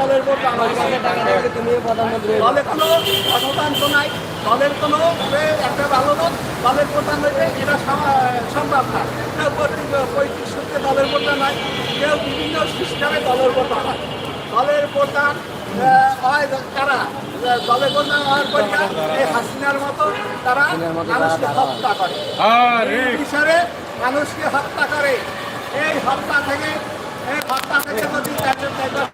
দলের ভোট দলের কোনো গণতন্ত্র নাই দলের কোনো একটা ভালো লোক দলের প্রধান হইবে এটা সম্ভব না। কেউ পঁয়ত্রিশ সূত্রে দলের প্রধান নাই কেউ বিভিন্ন সিস্টেমে দলের প্রধান হয় দলের প্রধান হয় তারা এ, দলের প্রধান হওয়ার পর এই হাসিনার মতো তারা মানুষকে হত্যা করে। এই বিচারে মানুষকে হত্যা করে। এই হত্যা থেকে এই হত্যা থেকে যদি তাদের তাদের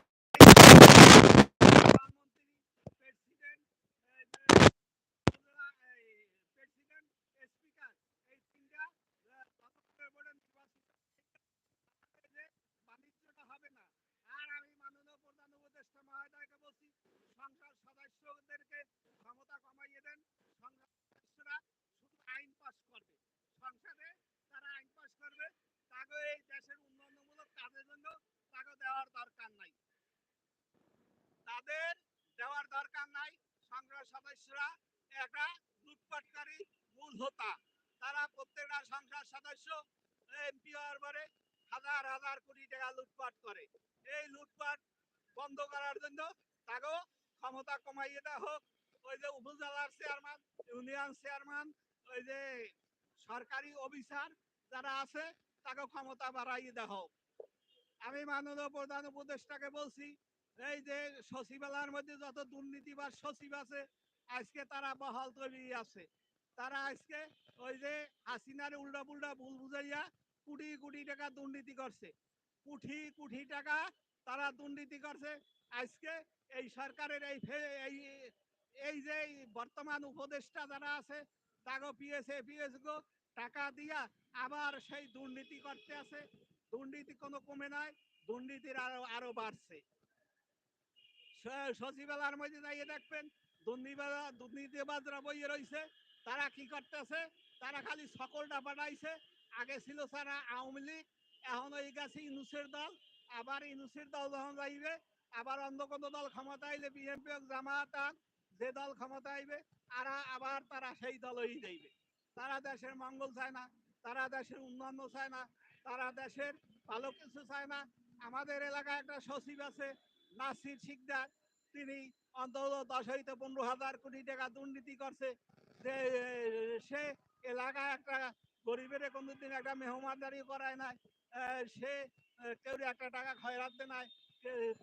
বাণিজ্যটা হবে না আর আমি মাননীয় প্রধান উপদেষ্টা মহোদয়কে বলছি সংসদ সদস্যদেরকে ক্ষমতা কমাইয়ে দেন। সংসদ শুধু আইন পাস করবে। সংসদে তারা আইন পাস করবে। তাকে এই দেশের উন্নয়নমূলক কাজের জন্য তাকে দেওয়ার দরকার নাই। তাদের দেওয়ার দরকার নাই। সংসদ সদস্যরা একটা লুটপাটকারী মূল হোতা। তারা প্রত্যেকটা সংসদ সদস্য এমপি হওয়ার পরে হাজার হাজার কোটি টাকা লুটপাট করে। এই লুটপাট বন্ধ করার জন্য তাকেও ক্ষমতা কমাইয়ে দেওয়া হোক। ওই যে উপজেলার চেয়ারম্যান ইউনিয়ন চেয়ারম্যান ওই যে সরকারি অফিসার যারা আছে, তাকে ক্ষমতা বাড়াইয়ে দেওয়া হোক। আমি মাননীয় প্রধান উপদেষ্টাকে বলছি, এই যে সচিবালয়ের মধ্যে যত দুর্নীতিবাজ সচিব আছে, আজকে তারা বহাল তৈরি আছে। তারা আজকে ওই যে হাসিনার উল্টা পুল্টা ভুল বুঝাইয়া কোটি কোটি টাকা দুর্নীতি করছে। কোটি কোটি টাকা তারা দুর্নীতি করছে। আজকে এই সরকারের এই এই যে বর্তমান উপদেষ্টা যারা আছে, তাগো পিএসএ পিএস গো টাকা দিয়া আবার সেই দুর্নীতি করতে আছে। দুর্নীতি কোনো কমে নাই, দুর্নীতির আরও আরও বাড়ছে। সচিবালয়ের মধ্যে যাইয়ে দেখবেন দুর্নীতিবাজ দুর্নীতিবাজরা বইয়ে রইছে। তারা কি করতেছে? তারা খালি সকলটা বানাইছে। আগে ছিল সারা আওয়ামী লীগ, এখন ওই গেছে ইনুসের দল। আবার ইনুসির দল যখন যাইবে, আবার অন্য কোনো দল ক্ষমতা আইলে বিএনপি হোক, জামাত যে দল ক্ষমতা আইবে আর আবার তারা সেই দলই যাইবে তারা দেশের মঙ্গল চায় না, তারা দেশের উন্নয়ন চায় না, তারা দেশের ভালো কিছু চায় না। আমাদের এলাকায় একটা সচিব আছে, নাসির শিকদার। তিনি অন্তত দশ হইতে পনেরো হাজার কোটি টাকা দুর্নীতি করছে। যে সে এলাকায় একটা গরিবের কোনো কোনোদিন একটা মেহমানদারি করায় নাই। সে কেউ একটা টাকা খয়রাত নাই।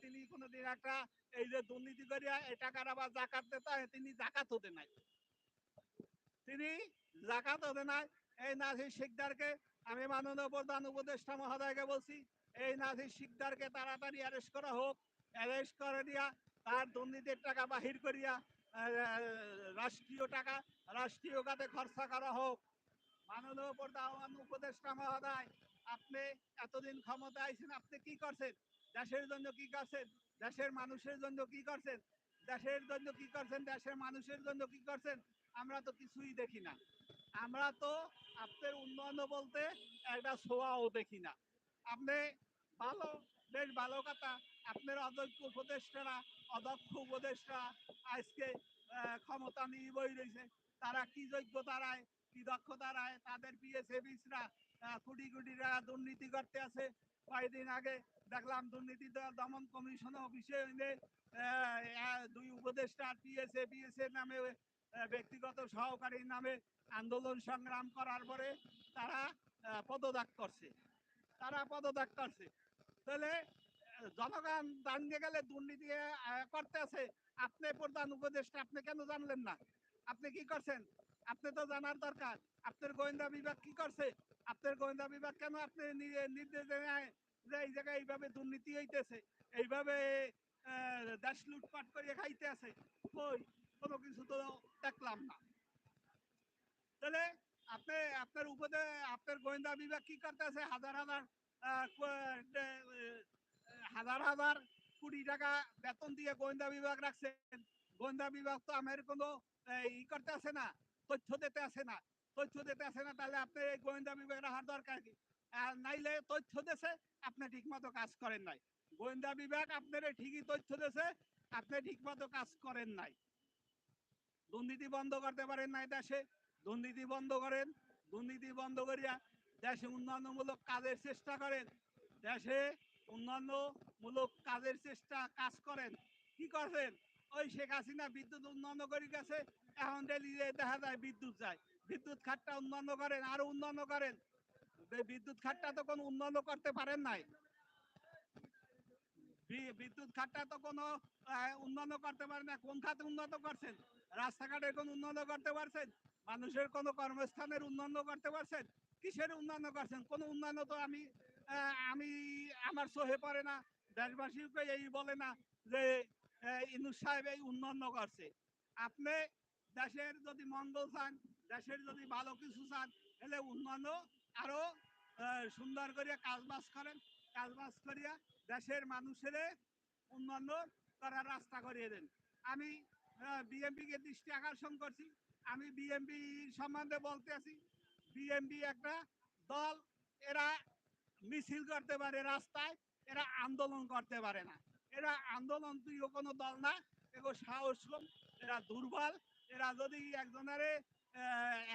তিনি কোনোদিন একটা এই যে দুর্নীতি করিয়া এই টাকার আবার জাকাত দিতে তিনি জাকাত হতে নাই। তিনি জাকাত হতে নাই। এই নাসির শিকদারকে আমি মাননীয় প্রধান উপদেষ্টা মহোদয়কে বলছি, এই নাসির শিকদারকে তাড়াতাড়ি অ্যারেস্ট করা হোক। অ্যারেস্ট করে দিয়া তার দুর্নীতির টাকা বাহির করিয়া রাষ্ট্রীয় টাকা, রাষ্ট্রীয় খাতে খরচা করা হোক। মাননীয় প্রধান উপদেষ্টা মহোদয় আপনি এতদিন ক্ষমতা আইছেন, আপনি কি করছেন? দেশের জন্য কি করছেন? দেশের মানুষের জন্য কি করছেন? দেশের জন্য কি করছেন? দেশের মানুষের জন্য কি করছেন? আমরা তো কিছুই দেখি না। আমরা তো আপনার উন্নয়ন বলতে একটা ছোঁয়াও দেখি না। আপনি ভালো, বেশ ভালো কথা। আপনার অযোগ্য উপদেষ্টারা অদক্ষ উপদেষ্টা আজকে ক্ষমতা নিয়ে বই রয়েছে। তারা কি যোগ্যতারায় কি দক্ষতারায় তাদের পিএসএবিসরা কোটি কোটি টাকা দুর্নীতি করতে আছে কয়েকদিন আগে দেখলাম দুর্নীতি দমন কমিশন অফিসে দুই উপদেষ্টা পিএসএ পিএসএ নামে ব্যক্তিগত সহকারীর নামে আন্দোলন সংগ্রাম করার পরে তারা পদত্যাগ করছে। তারা পদত্যাগ করছে। তাহলে, জনগণ জানিয়ে গেলে দুর্নীতি করতে আছে আপনি প্রধান উপদেষ্টা, আপনি কেন জানলেন না? আপনি কি করছেন? আপনি তো জানার দরকার। আপনার গোয়েন্দা বিভাগ কি করছে? আপনার গোয়েন্দা বিভাগ কেন আপনি নির্দেশ দেয় যে এই জায়গায় এইভাবে দুর্নীতি হইতেছে? এইভাবে দেশ লুটপাট করে খাইতে আছে? কই? কোনো কিছু তো দেখলাম না। তাহলে আপনি, আপনার উপদে, আপনার গোয়েন্দা বিভাগ কি করতেছে? হাজার হাজার হাজার হাজার কোটি টাকা বেতন দিয়ে গোয়েন্দা বিভাগ রাখছেন। গোয়েন্দা বিভাগ তো আমার কোনো ই করতে আছে না, তথ্য দিতে আছে না। তথ্য দিতে আছে না, তাহলে এই গোয়েন্দা বিভাগ রাখার দরকার কি? আর নাইলে তথ্য দেছে, আপনি ঠিক মতো কাজ করেন নাই। গোয়েন্দা বিভাগ আপনার ঠিকই তথ্য দেছে, আপনি ঠিক মতো কাজ করেন নাই। দুর্নীতি বন্ধ করতে পারেন নাই দেশে, দুর্নীতি বন্ধ করেন। দুর্নীতি বন্ধ করিয়া দেশে উন্নয়নমূলক কাজের চেষ্টা করেন। দেশে উন্নয়নমূলক কাজের চেষ্টা কাজ করেন। কি করছেন? ওই শেখ হাসিনা বিদ্যুৎ উন্নয়ন করে গেছে এখন ডেলি দেখা যায় বিদ্যুৎ যায়। বিদ্যুৎ খাতটা উন্নয়ন করেন, আরও উন্নয়ন করেন। বিদ্যুৎ খাতটা তো কোনো উন্নয়ন করতে পারেন নাই। বিদ্যুৎ খাতটা তো কোনো উন্নয়ন করতে পারেন না কোন খাতে উন্নত করছেন? রাস্তাঘাটের কোন উন্নয়ন করতে পারছেন? মানুষের কোনো কর্মস্থানের উন্নয়ন করতে পারছেন? কিসের উন্নয়ন করছেন? কোনো উন্নয়ন তো আমি আমি, আমার চোখে পড়ে না। দেশবাসীকে এই বলে না যে ইনুস সাহেব এই উন্নয়ন করছে। আপনি দেশের যদি মঙ্গল চান দেশের যদি ভালো কিছু চান, তাহলে উন্নয়ন আরও সুন্দর করিয়া কাজবাজ করেন। কাজবাজ করিয়া দেশের মানুষের উন্নয়ন করার রাস্তা করিয়ে দেন। আমি বিএমপি কে দৃষ্টি আকর্ষণ করছি। আমি বিএমপি সম্বন্ধে বলতে আছি। বিএমপি একটা দল, এরা মিছিল করতে পারে রাস্তায়, এরা আন্দোলন করতে পারে না। এরা আন্দোলন তুইও কোনো দল না। এগো সাহস এরা দুর্বল। এরা যদি একজনের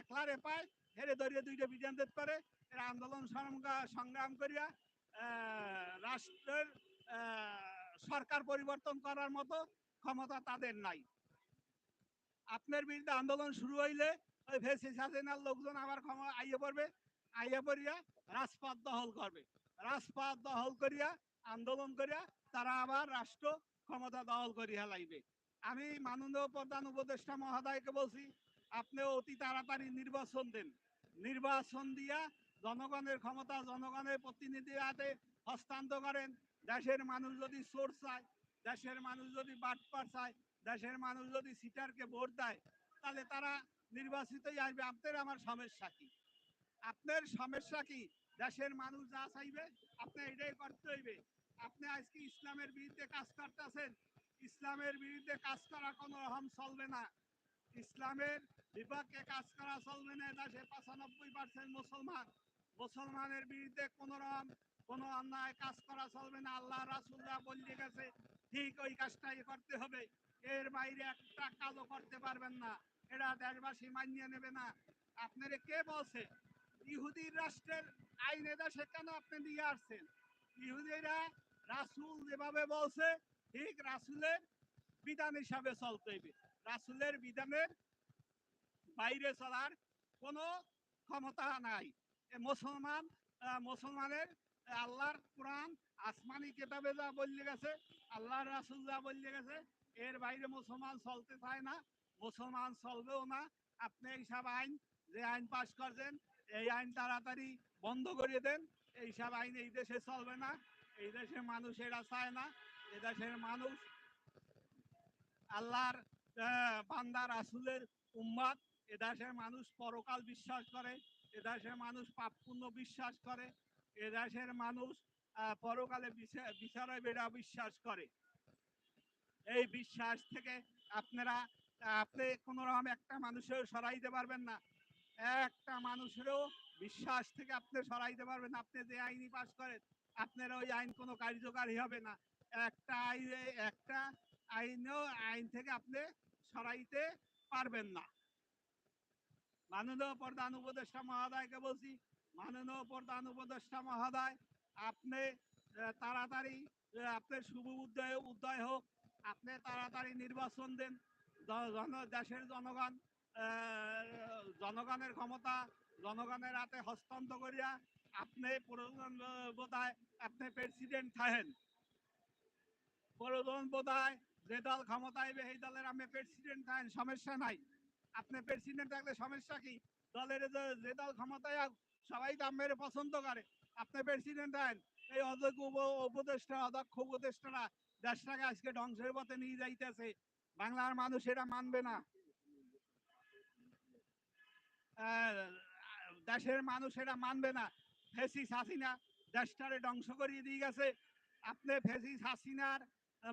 একলারে পায়, হেরে ধরিয়ে দুইটা বিধান দিতে পারে। এরা আন্দোলন সংগ্রাম করিয়া রাষ্ট্রের সরকার পরিবর্তন করার মতো ক্ষমতা তাদের নাই। আপনার বিরুদ্ধে আন্দোলন শুরু হইলে ওই ভেসি হাসিনার লোকজন আবার ক্ষমা আইয়ে পড়বে, আইয়ে পড়িয়া রাজপথ দখল করবে। রাজপথ দখল করিয়া, আন্দোলন করিয়া তারা আবার রাষ্ট্র ক্ষমতা দখল করিয়া লাইবে। আমি মাননীয় প্রধান উপদেষ্টা মহোদয়কে বলছি আপনি অতি তাড়াতাড়ি নির্বাচন দেন। নির্বাচন দিয়া জনগণের ক্ষমতা, জনগণের প্রতিনিধি হাতে হস্তান্তর করেন। দেশের মানুষ যদি চোর চায়, দেশের মানুষ যদি বাটপার চায়, দেশের মানুষ যদি সিটারকে ভোট দেয়, তাহলে তারা নির্বাচিতই আসবে। আপনার আমার সমস্যা কি? আপনার সমস্যা কি? দেশের মানুষ যা চাইবে, আপনি এটাই করতে হইবে। আপনি আজকে ইসলামের বিরুদ্ধে কাজ করতেছেন। ইসলামের বিরুদ্ধে কাজ করা কোনো রকম চলবে না। ইসলামের বিপক্ষে কাজ করা চলবে না দেশে পঁচানব্বই পার্সেন্ট মুসলমান। মুসলমানের বিরুদ্ধে কোন রকম কোনো অন্যায় কাজ করা চলবে না, আল্লাহ রাসুল্লাহ বলে গেছে, ঠিক ওই কাজটাই করতে হবে। এর বাইরে একটা কাজও করতে পারবেন না এরা দেশবাসী মানিয়ে নেবে না। আপনারে কে বলছে? ইহুদির রাষ্ট্রের আইন এদেশে কেন আপনি নিয়ে আসছেন? ইহুদিরা রাসুল যেভাবে বলছে, ঠিক রাসুলের বিধান হিসাবে চলতে হইবে। রাসুলের বিধানের বাইরে চলার কোনো ক্ষমতা নাই। মুসলমান মুসলমানের আল্লাহর কোরআন আসমানি কেতাবে যা বললে গেছে আল্লাহর রাসুল যা বললে গেছে এর বাইরে মুসলমান চলতে চায় না মুসলমান চলবেও না। আপনি এইসব আইন যে আইন পাশ করছেন এই আইন তাড়াতাড়ি বন্ধ করে দেন। এইসব আইন এই দেশে চলবে না এই দেশের মানুষ এরা চায় না এই দেশের মানুষ আল্লাহর আহ, বান্দা রাসুলের উম্মাদ এ দেশের মানুষ পরকাল বিশ্বাস করে এ দেশের মানুষ পাপ পুণ্য বিশ্বাস করে এ দেশের মানুষ পরকালে বিচা- বিচারে বেড়া বিশ্বাস করে। এই বিশ্বাস থেকে আপনারা, আপনি কোন রকম একটা মানুষের সরাইতে পারবেন না। একটা মানুষেরও বিশ্বাস থেকে আপনি সরাইতে পারবেন। আপনি যে আইনি পাশ করেন, আপনার ওই আইন কোনো কার্যকারী হবে না। একটা আইনে, একটা আইনও আইন থেকে আপনি সরাইতে পারবেন না। মাননীয় প্রধান উপদেষ্টা মহোদয়কে বলছি, মাননীয় প্রধান উপদেষ্টা মহোদয়, আপনি তাড়াতাড়ি আপনার শুভ উদয় উদয় হোক, আপনি তাড়াতাড়ি নির্বাচন দেন। জন- দেশের জনগণ জনগণের ক্ষমতা, জনগণের হাতে হস্তান্তর করিয়া আপনি বোধহয় আপনি প্রেসিডেন্ট থাকেন। প্রয়োজন বোধহয় যে দল ক্ষমতায়, সেই দলের আমি প্রেসিডেন্ট থাকেন, সমস্যা নাই। আপনি প্রেসিডেন্ট থাকলে সমস্যা কি? দলের যে- দল ক্ষমতায় সবাই তো আমের পছন্দ করে। আপনি প্রেসিডেন্ট থাকেন এই অযোগ্য উপদেষ্টা অদক্ষ উপদেষ্টারা দেশটাকে আজকে ধ্বংসের পথে নিয়ে যাইতেছে। বাংলার মানুষ এটা মানবে না। দেশের মানুষ এটা মানবে না। ফেসিস হাসিনা দেশটারে ধ্বংস করিয়ে দিয়ে গেছে। আপনি ফেসিস হাসিনার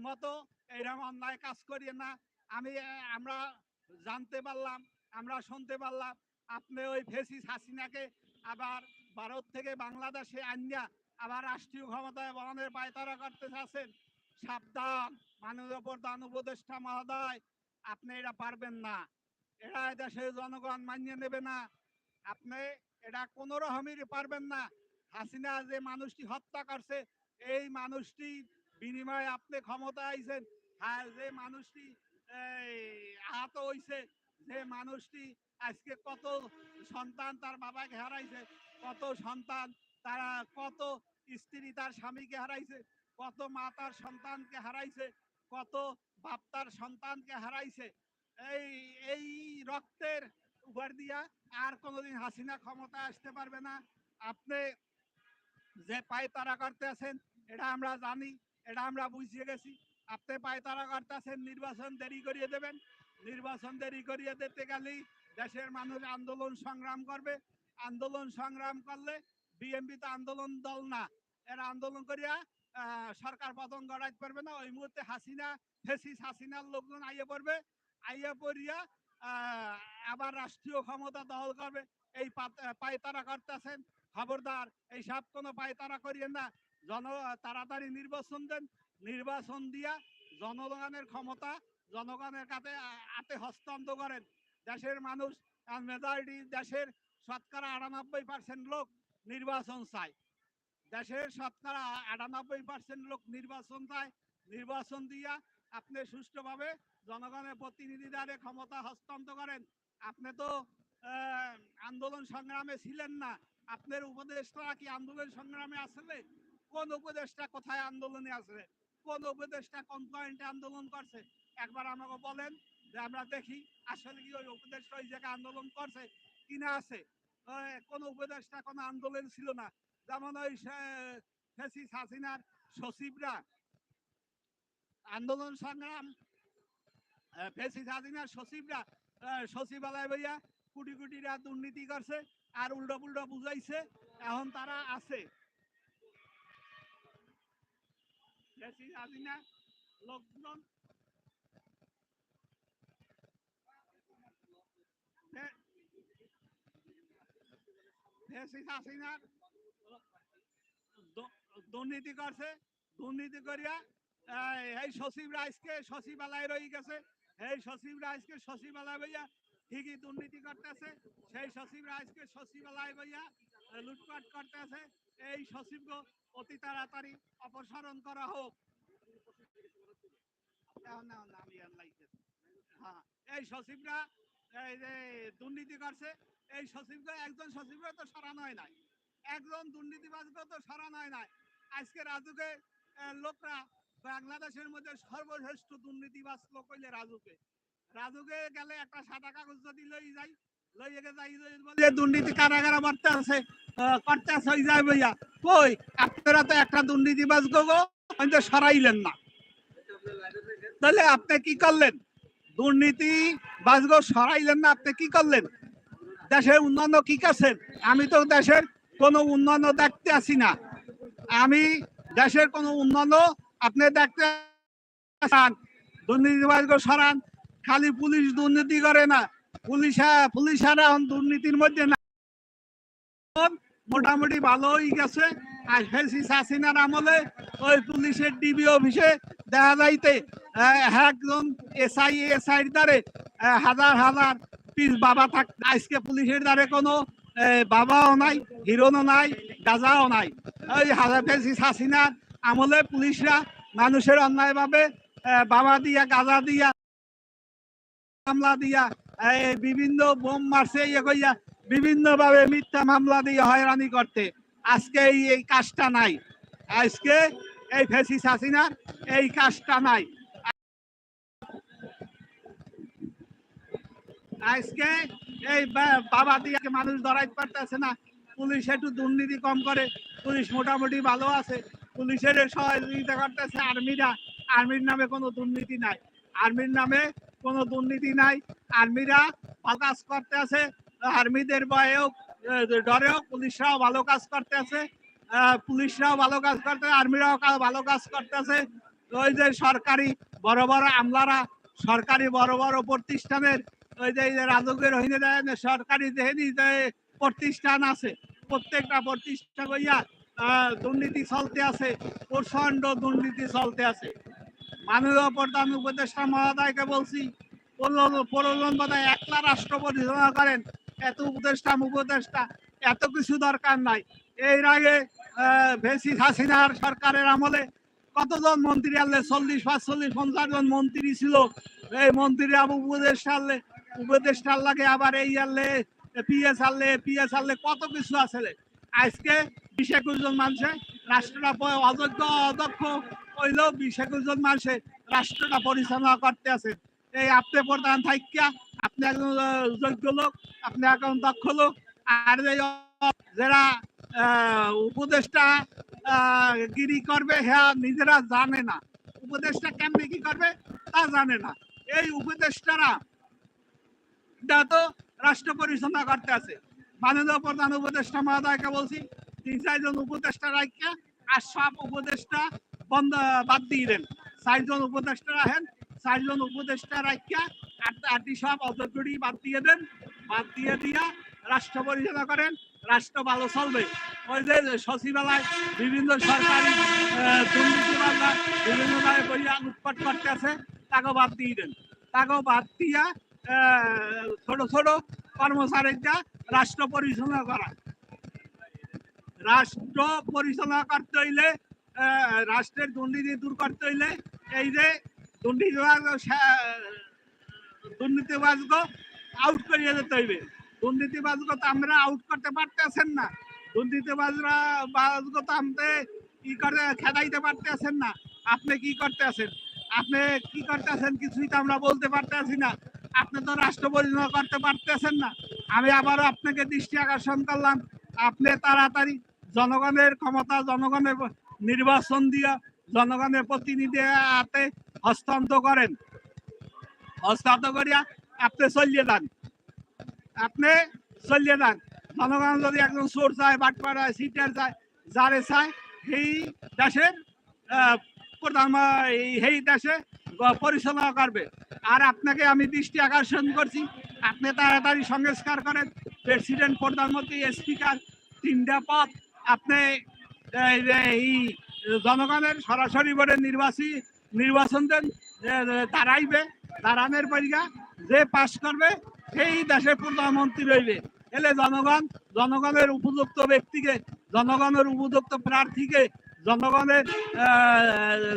মতো এইরকম অন্যায় কাজ করিয়ে না। আমি, আমরা জানতে পারলাম, আমরা শুনতে পারলাম, আপনি ওই ফেসিস হাসিনাকে আবার ভারত থেকে বাংলাদেশে আনিয়া আবার রাষ্ট্রীয় ক্ষমতায় বহনের পায়তারা করতে চাচ্ছেন। সাবধান, মাননীয় প্রধান উপদেষ্টা মহোদয়, আপনি এটা পারবেন না। এরা দেশের জনগণ মানিয়ে নেবে না। আপনি এটা কোন রকমেরই পারবেন না। হাসিনা যে মানুষটি হত্যা করছে, এই মানুষটি বিনিময়ে আপনি ক্ষমতা আইছেন। হ্যাঁ যে মানুষটি আহত হইছে। যে মানুষটি আজকে কত সন্তান তার বাবাকে হারাইছে, কত সন্তান তারা, কত স্ত্রী তার স্বামীকে হারাইছে, কত মা তার সন্তানকে হারাইছে, কত বাপ তার সন্তানকে হারাইছে। এই এই রক্তের উপর দিয়া আর কোনোদিন হাসিনা ক্ষমতা আসতে পারবে না। আপনি যে পায়তারা করতে আছেন, এটা আমরা জানি, এটা আমরা বুঝিয়ে গেছি। আপনি পায়তারা করতে আছেন নির্বাচন দেরি করিয়ে দেবেন। নির্বাচন দেরি করিয়ে দিতে গেলেই দেশের মানুষ আন্দোলন সংগ্রাম করবে। আন্দোলন সংগ্রাম করলে বিএমপি তো আন্দোলন দল না। এরা আন্দোলন করিয়া সরকার পতন গড়াইতে পারবে না। ওই মুহূর্তে হাসিনা, ফেসিস হাসিনার লোকজন আইয়ে পড়বে। আইয়ে পড়িয়া আবার রাষ্ট্রীয় ক্ষমতা দখল করবে। এই পায়তারা করতেছেন। খবরদার এই সব কোনো পায়তারা করিয়েন না। জন, তাড়াতাড়ি নির্বাচন দেন। নির্বাচন দিয়া জনগণের ক্ষমতা, জনগণের কাছে আ- হাতে হস্তান্তর করেন। দেশের মানুষ মেজরিটি দেশের শতকরা আটানব্বই পার্সেন্ট লোক নির্বাচন চায়। দেশের শতকরা আটানব্বই পার্সেন্ট লোক নির্বাচন চায়। নির্বাচন দিয়া আপনি সুষ্ঠুভাবে জনগণের প্রতিনিধিদের ক্ষমতা হস্তান্তর করেন। আপনি তো আন্দোলন সংগ্রামে ছিলেন না। আপনার উপদেষ্টা কি আন্দোলন সংগ্রামে আসলে? কোন উপদেষ্টা কোথায় আন্দোলনে আছে কোন উপদেষ্টা কোন পয়েন্টে আন্দোলন করছে। একবার আমাকে বলেন, যে আমরা দেখি আসলে কি ওই উপদেষ্টা ওই জায়গায় আন্দোলন করছে, কিনা আছে। কোন উপদেষ্টা কোন আন্দোলন ছিল না। যেমন ওই ফেসিস হাসিনার সচিবরা আন্দোলন সংগ্রাম ফেসিস হাসিনার সচিবরা সচিবালয় ভাইয়া কোটি কোটি টাকা দুর্নীতি করছে আর উল্টো পুল্টো বুঝাইছে, এখন তারা আছে। হাসিনা লোকজন হাসিনার দু- দুর্নীতি করছে দুর্নীতি করিয়া এই, সচিবরা আজকে সচিবালয় রয়ে গেছে এই সচিবরা আজকে সচিবালয় ভাইয়া ঠিকই দুর্নীতি করতেছে সেই সচিবরা আজকে সচিবালয় আহ, লুটপাট করতেছে এই সচিব অতি তাড়াতাড়ি অপসারণ করা হোক। হ্যাঁ, এই সচিবরা এই যে দুর্নীতি করছে এই সচিবকে একজন সচিবকে তো সরানো হয় নাই। একজন দুর্নীতিবাজকে তো সরানো হয় নাই। আজকে রাজুকে লোকরা বাংলাদেশের মধ্যে সর্বশ্রেষ্ঠ দুর্নীতিবাজ লোক হইলে রাজুকে। রাজুকে গেলে একটা সাদা কাগজ যদি লই যাই দুর্নীতি কারাগারে মারতে আছে করতে আছে যায় ভাইয়া কই, আপনারা তো একটা দুর্নীতিবাজ গো কিন্তু সরাইলেন না। তাহলে আপনি কি করলেন? দুর্নীতি বাজগো সরাইলেন না, আপনি কি করলেন? দেশের উন্নয়ন কি করছেন? আমি তো দেশের কোনো উন্নয়ন দেখতে আসি না। আমি দেশের কোনো উন্নয়ন আপনি দেখতে দুর্নীতিবাজগো সরান। খালি পুলিশ দুর্নীতি করে না। পুলিশ, পুলিশারা দুর্নীতির মধ্যে মোটামুটি ভালো হয়ে গেছে আর আমলে ওই পুলিশের ডিবি অফিসে দেখা যাইতে একজন এসআই এসআই দ্বারে হাজার হাজার পিস বাবা থাক আজকে পুলিশের দ্বারে কোনো বাবাও নাই, হিরোনও নাই, গাজাও নাই। ওই হাজার ফেসিস হাসিনার আমলে পুলিশরা মানুষের অন্যায়ভাবে বাবা দিয়া, গাজা দিয়া মামলা দিয়া বিভিন্ন বোম মারছে ইয়ে কইয়া বিভিন্ন ভাবে মিথ্যা মামলা দিয়ে হয়রানি করতে। আজকে এই এই কাজটা নাই। আজকে এই ফেসিস হাসিনার এই কাজটা নাই। আজকে এই বাবা দিয়ে মানুষ ধরাইতে পারতেছে না। পুলিশ একটু দুর্নীতি কম করে। পুলিশ মোটামুটি ভালো আছে। পুলিশের সহযোগিতা করতেছে আর্মিরা। আর্মির নামে কোনো দুর্নীতি নাই। আর্মির নামে কোনো দুর্নীতি নাই। আর্মিরা কাজ করতে আছে আর্মিদের আহ, ডরেও পুলিশরাও ভালো কাজ করতে আছে পুলিশরাও ভালো কাজ করতে আর্মিরাও ভালো কাজ করতেছে ওই যে সরকারি বড় বড় আমলারা সরকারি বড় বড় প্রতিষ্ঠানের ওই যে রাজকের হইনে দেয় সরকারি যে প্রতিষ্ঠান আছে প্রত্যেকটা প্রতিষ্ঠান হইয়া দুর্নীতি চলতে আছে প্রচণ্ড দুর্নীতি চলতে আছে। মাননীয় প্রধান উপদেষ্টা মহোদয়কে বলছি প্রয়োজন একলা রাষ্ট্র পরিচালনা করেন, এত উপদেষ্টা উপদেষ্টা, এত কিছু দরকার নাই। এর আগে বেসিস হাসিনার সরকারের আমলে কতজন মন্ত্রী আনলে? চল্লিশ, পাঁচচল্লিশ, পঞ্চাশ জন মন্ত্রী ছিল। এই মন্ত্রী আবার উপদেষ্টা আনলে উপদেষ্টা লাগে আবার এই আনলে, পিএস আনলে পিএস আনলে কত কিছু আছে আজকে বিশ একুশ জন মানুষে রাষ্ট্রটা অযোগ্য, অদক্ষ হইলেও বিশ মানুষে রাষ্ট্রটা পরিচালনা করতে আছে। এই আপনি প্রধান থাকিয়া আপনি একজন যোগ্য লোক, আপনি একজন দক্ষ লোক, আর যারা উপদেষ্টা গিরি করবে হ্যাঁ নিজেরা জানে না। উপদেষ্টা কেমনে কি করবে, তা জানে না। এই উপদেষ্টারা তো রাষ্ট্র পরিচালনা করতে আছে। মাননীয় প্রধান উপদেষ্টা মহোদয়কে বলছি, তিন চারজন উপদেষ্টা রাখিয়া আর সব উপদেষ্টা বন্ধ, বাদ দিয়ে দেন। চারজন উপদেষ্টা রাখেন চারজন উপদেষ্টা রাখিয়া আর আটটি সব অযোগ্যটি বাদ দিয়ে দেন। বাদ দিয়ে দিয়া রাষ্ট্র পরিচালনা করেন, রাষ্ট্র ভালো চলবে। ওই যে সচিবালয়, বিভিন্ন সরকারি দুর্নীতিবাজরা বিভিন্ন জায়গায় বইয়া লুটপাট করতে আছে তাকেও বাদ দিয়ে দেন। তাকেও বাদ দিয়া ছোট ছোট কর্মচারীরা রাষ্ট্র পরিচালনা করা। রাষ্ট্র পরিচালনা করতে হইলে রাষ্ট্রের দুর্নীতি দূর করতে হইলে এই যে দুর্নীতিবাজ দুর্নীতিবাজগ আউট করিয়ে যেতে হইবে। দুর্নীতিবাজগ তো আমরা আউট করতে পারতেছেন না। দুর্নীতিবাজরা বাজগ তো আমতে কি করে খেদাইতে পারতেছেন না। আপনি কি করতেছেন? আপনি কি করতেছেন কিছুই তো আমরা বলতে পারতেছি না। আপনি তো রাষ্ট্র পরিচালনা করতে পারতেছেন না। আমি আবারও আপনাকে দৃষ্টি আকর্ষণ করলাম। আপনি তাড়াতাড়ি জনগণের ক্ষমতা, জনগণের নির্বাচন দিয়া জনগণের প্রতিনিধি হাতে হস্তান্তর করেন। হস্তান্তর করিয়া আপনি চলিয়ে যান। আপনি চলিয়ে যান। জনগণ যদি একজন চোর চায়, বাটপাড়া সিটার চায়, যারে চায়, সেই দেশের প্রধান সেই দেশে পরিচালনা করবে। আর আপনাকে আমি দৃষ্টি আকর্ষণ করছি, আপনি তাড়াতাড়ি সংস্কার করেন। প্রেসিডেন্ট, প্রধানমন্ত্রী, স্পিকার, তিনটা পদ আপনি এই জনগণের সরাসরি করে নির্বাচী, নির্বাচন দেন দাঁড়াইবে, দাঁড়ানোর পরিকা যে পাশ করবে, সেই দেশের প্রধানমন্ত্রী রইবে। এলে জনগণ, জনগণের উপযুক্ত ব্যক্তিকে, জনগণের উপযুক্ত প্রার্থীকে, জনগণের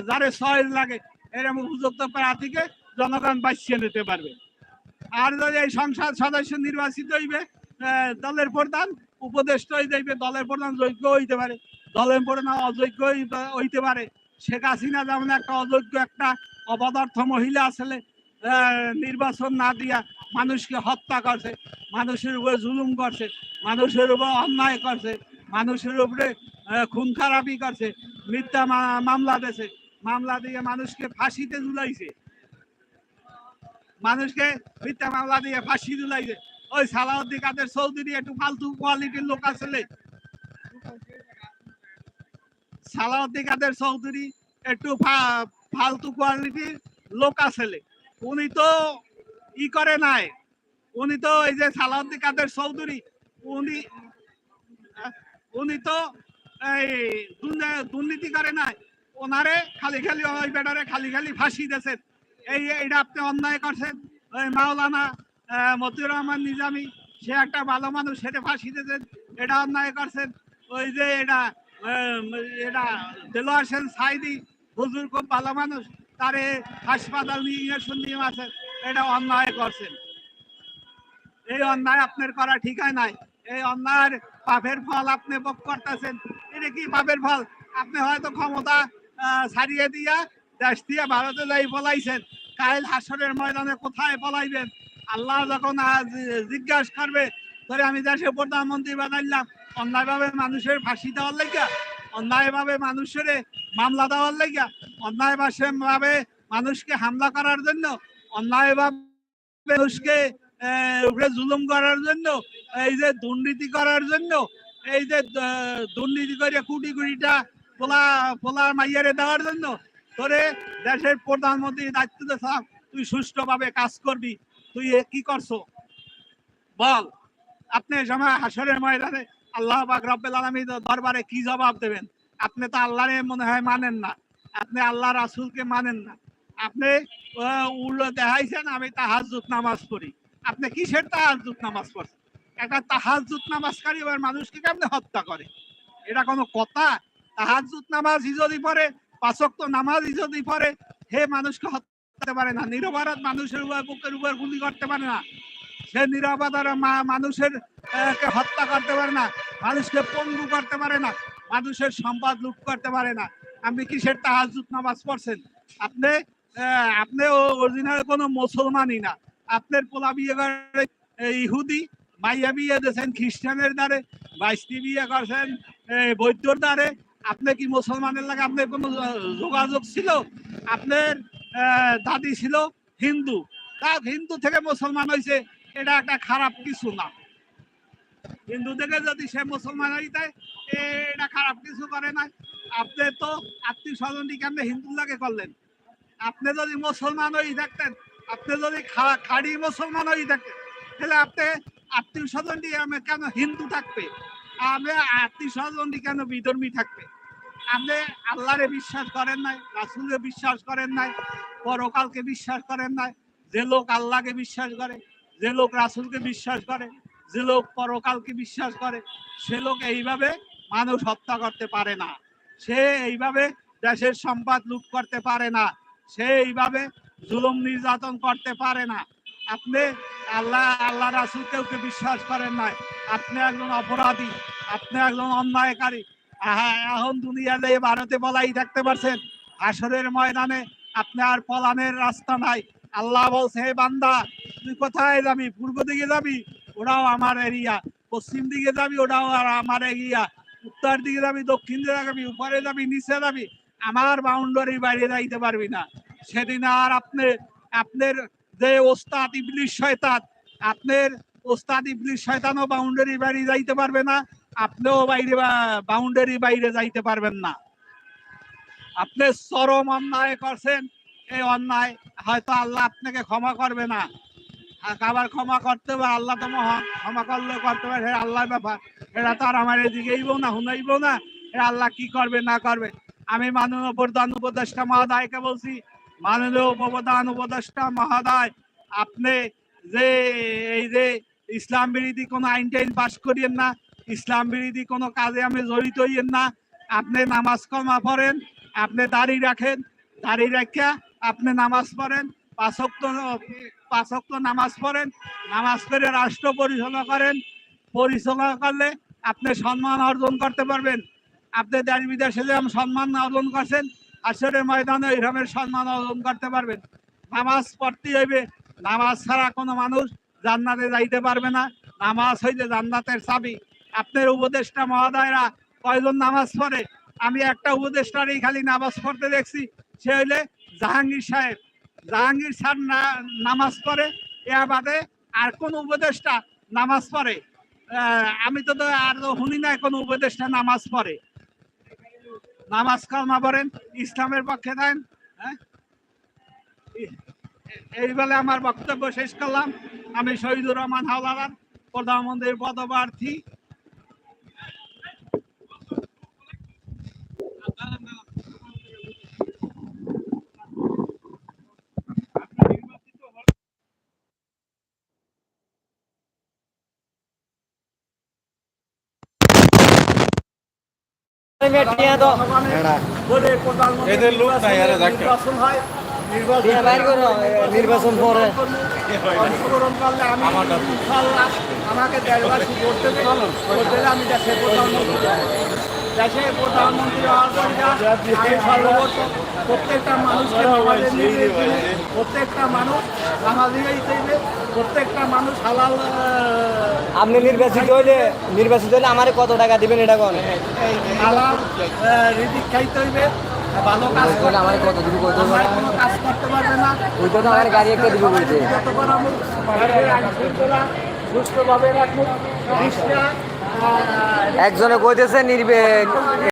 যারে সয়েল লাগে এরকম উপযুক্ত প্রার্থীকে জনগণ বাছিয়ে নিতে পারবে। আর যদি এই সংসদ সদস্য নির্বাচিত হইবে দলের প্রধান উপদেষ্টা হয়ে যাইবে দলের প্রধান যোগ্য হইতে পারে। দলের প্রধান অযোগ্য হইতে- হইতে পারে। শেখ হাসিনা যেমন একটা অযোগ্য একটা অপদার্থ মহিলা আসলে নির্বাচন না দিয়া মানুষকে হত্যা করছে, মানুষের উপরে জুলুম করছে, মানুষের উপর অন্যায় করছে, মানুষের উপরে খুন খারাপি করছে, মিথ্যা মামলা দিয়েছে, মামলা দিয়ে মানুষকে ফাঁসিতে ঝুলাইছে। মানুষকে মিথ্যা মামলা দিয়ে ফাঁসি ঝুলাইছে। ওই সালাউদ্দিন কাদের চৌধুরী একটু ফালতু কোয়ালিটির লোক আসলে সালাউদ্দিন কাদের চৌধুরী একটু ফালতু কোয়ালিটির লোক আসলে উনি তো ই করে নাই। উনি তো এই যে সালাউদ্দিন কাদের চৌধুরী, উনি উনি তো এই দুর্নী- দুর্নীতি করে নাই। ওনারে খালি খালি ওই বেটারে খালি খালি ফাঁসি দিয়েছেন। এই এইটা আপনি অন্যায় করছেন। ওই মাওলানা মতিউর রহমান নিজামি, সে একটা ভালো মানুষ, সেটা ফাঁসি দিয়েছেন। এটা অন্যায় করছেন। ওই যে এটা এটা দেলোয়ার সাইদি, হুজুর খুব ভালো মানুষ, তারে হাসপাতাল নিয়ে ইঞ্জেকশন নিয়ে আছে এটা অন্যায় করছেন। এই অন্যায় আপনার করা ঠিক হয় নাই, এই অন্যায়ের পাপের ফল আপনি ভোগ করতেছেন, এটা কি পাপের ফল? আপনি হয়তো ক্ষমতা ছাড়িয়ে দিয়া দেশ দিয়ে ভারতে যাই পলাইছেন কাল হাসরের ময়দানে কোথায় পলাইবেন আল্লাহ যখন আজ জিজ্ঞাসা করবে ধরে আমি দেশের প্রধানমন্ত্রী বানাইলাম, অন্যায়ভাবে মানুষের ফাঁসি দেওয়ার লাগিয়া অন্যায়ভাবে মানুষের মামলা দেওয়ার লাগিয়া অন্যায়ভাবে মানুষকে হামলা করার জন্য, অন্যায়ভাবে মানুষকে উপরে জুলুম করার জন্য, এই যে দুর্নীতি করার জন্য, এই যে দুর্নীতি করে কোটি কোটিটা পোলা পোলা মাইয়ারে দেওয়ার জন্য তোরে দেশের প্রধানমন্ত্রী দায়িত্ব দিয়েছিলাম, তুই সুষ্ঠুভাবে কাজ করবি, তুই কি করছ? বল। আপনি সময় হাসরের ময়দানে আল্লাহ পাক রব্বুল আলামিন দরবারে কি জবাব দেবেন? আপনি তো আল্লাহরে মনে হয় মানেন না। আপনি আল্লাহ রাসূলকে মানেন না। আপনি উল্টো দেখাইছেন, আমি তাহাজ্জুদ নামাজ পড়ি। আপনি কিসের তাহাজ্জুদ নামাজ পড়ছেন? একটা তাহাজ্জুদ নামাজকারী এবার মানুষকে কেমনে হত্যা করে? এটা কোনো কথা? তাহাজুদ নামাজ যদি পড়ে পাঁচক্ত নামাজ যদি পড়ে, হে মানুষকে হত্যা করতে পারে না, নিরপরাধ মানুষের উপর, বুকের উপর গুলি করতে পারে না। সে নিরাপদার মানুষের হত্যা করতে পারে না, মানুষকে পঙ্গু করতে পারে না, মানুষের সম্পদ লুট করতে পারে না। আপনি কিসের তাহাজুদ নামাজ পড়ছেন? আপনি আপনি অরিজিনাল কোনো মুসলমানই না। আপনার পোলা বিয়ে করে ইহুদি, মাইয়া বিয়ে দিয়েছেন খ্রিস্টানের দ্বারে বাইশটি বিয়ে করছেন বৈদ্যর দ্বারে। আপনি কি মুসলমানের লাগে আপনার কোনো যোগাযোগ ছিল? আপনার দাদি ছিল হিন্দু। তা হিন্দু থেকে মুসলমান হয়েছে এটা একটা খারাপ কিছু না। হিন্দু থেকে যদি সে মুসলমান হয়ে যায় এটা খারাপ কিছু করে না আপনি তো আত্মীয় স্বজনটি কেন হিন্দু লাগে করলেন? আপনি যদি মুসলমান হয়ে থাকতেন, আপনি যদি খা- খাঁটি মুসলমান হয়ে থাকতেন, তাহলে আপনি আত্মীয় স্বজনটি আমি কেন হিন্দু থাকবে? আমি আত্মীয় স্বজনটি কেন বিধর্মী থাকবে? আপনি আল্লাহরে বিশ্বাস করেন নাই, রাসুলকে বিশ্বাস করেন নাই, পরকালকে বিশ্বাস করেন নাই, যে লোক আল্লাহকে বিশ্বাস করে যে লোক রাসুলকে বিশ্বাস করে, যে লোক পরকালকে বিশ্বাস করে, সে লোক এইভাবে মানুষ হত্যা করতে পারে না। সে এইভাবে দেশের সম্পদ লুট করতে পারে না। সে এইভাবে জুলুম নির্যাতন করতে পারে না। আপনি আল্লাহ আল্লাহ রাসুলকেও কে বিশ্বাস করেন নাই? আপনি একজন অপরাধী, আপনি একজন অন্যায়কারী। এখন দুনিয়াতে ভারতে বলাই থাকতে পারছেন। আসরের ময়দানে আপনি আর পলানের রাস্তা নাই। আল্লাহ বলছে বান্দা তুই কোথায় যাবি? পূর্ব দিকে যাবি? ওরাও আমার এরিয়া। পশ্চিম দিকে যাবি? ওটাও আর আমার এরিয়া। উত্তর দিকে যাবি? দক্ষিণ দিকে যাবি? উপরে যাবি? নিচে যাবি? আমার বাউন্ডারির বাইরে যাইতে পারবি না। সেদিন আর আপনি, আপনার যে ওস্তাদ ইবলিশ শয়তান, আপনার ওস্তাদ ইবলিশ শয়তানও বাউন্ডারি বাইরে যাইতে পারবে না। আপনিও বাইরে বাউন্ডারি বাইরে যাইতে পারবেন না। আপনি চরম অন্যায় করছেন। এই অন্যায় হয়তো আল্লাহ আপনাকে ক্ষমা করবে না। আবার ক্ষমা করতে হবে, আল্লাহ তো ক্ষমা করলে করতে পারে সেটা আল্লাহর ব্যাপার। এটা তো আর আমার এদিকেইব না হুনাইব না। এটা আল্লাহ কি করবে, না করবে। আমি মাননীয় প্রধান উপদেষ্টা মহাদায়কে বলছি, মাননীয় প্রধান উপদেষ্টা মহাদায়, আপনি যে এই যে ইসলাম বিরোধী কোনো আইন টাইন পাস করিয়েন না, ইসলাম বিরোধী কোনো কাজে আমি জড়িত হইয়েন না, আপনি নামাজ কমা পড়েন, আপনি দাড়ি রাখেন, দাড়ি রাখিয়া আপনি নামাজ পড়েন পাঁচক্ত পাঁচক্ত নামাজ পড়েন, নামাজ পড়ে রাষ্ট্র পরিচালনা করেন। পরিচালনা করলে আপনি সম্মান অর্জন করতে পারবেন। আপনি দেশ বিদেশে যেমন সম্মান অর্জন করছেন, আসরের ময়দানে ইরামের সম্মান অর্জন করতে পারবেন। নামাজ পড়তে হইবে। নামাজ ছাড়া কোনো মানুষ জান্নাতে যাইতে পারবে না। নামাজ হইতে জান্নাতের চাবি। আপনার উপদেষ্টা মহোদয়রা কয়জন নামাজ পড়ে? আমি একটা উপদেষ্টারই খালি নামাজ পড়তে দেখছি, সে হইলে জাহাঙ্গীর সাহেব। জাহাঙ্গীর স্যার না- নামাজ পড়ে, এ বাদে আর কোন উপদেষ্টা নামাজ পড়ে। আমি তো আর শুনি না কোন উপদেষ্টা নামাজ পড়ে। নামাজ কালমা পড়েন, ইসলামের পক্ষে দেন হ্যাঁ? এই বলে আমার বক্তব্য শেষ করলাম। আমি শহীদুর রহমান হাওলাদার, প্রধানমন্ত্রীর পদপ্রার্থী বলে প্রধানমন্ত্রী এদের লোক নাই, এরা ধাক্কা। নির্বাচন হয় পরে। আমাকে আমি দেশের প্রধানমন্ত্রী হব। দেশের প্রধানমন্ত্রী হওয়ার পরে আমি সর্বপ্রথম প্রত্যেকটা মানুষকে। প্রত্যেকটা মানুষ যেতে প্রত্যেকটা মানুষ হালাল আপনি নির্বাচিত হইলে নির্বাচিত হইলে আমারে কত টাকা দিবেন এটা কোন হালাল আহ, খাইতে হইবে ভালো কাজ আমার কত দিবি কত কাজ করতে পারবে না আমার গাড়ি একটা দিবি বলছে। সুস্থভাবে রাখব কৃষ্ণা, একজনে কইতেছে নির্বে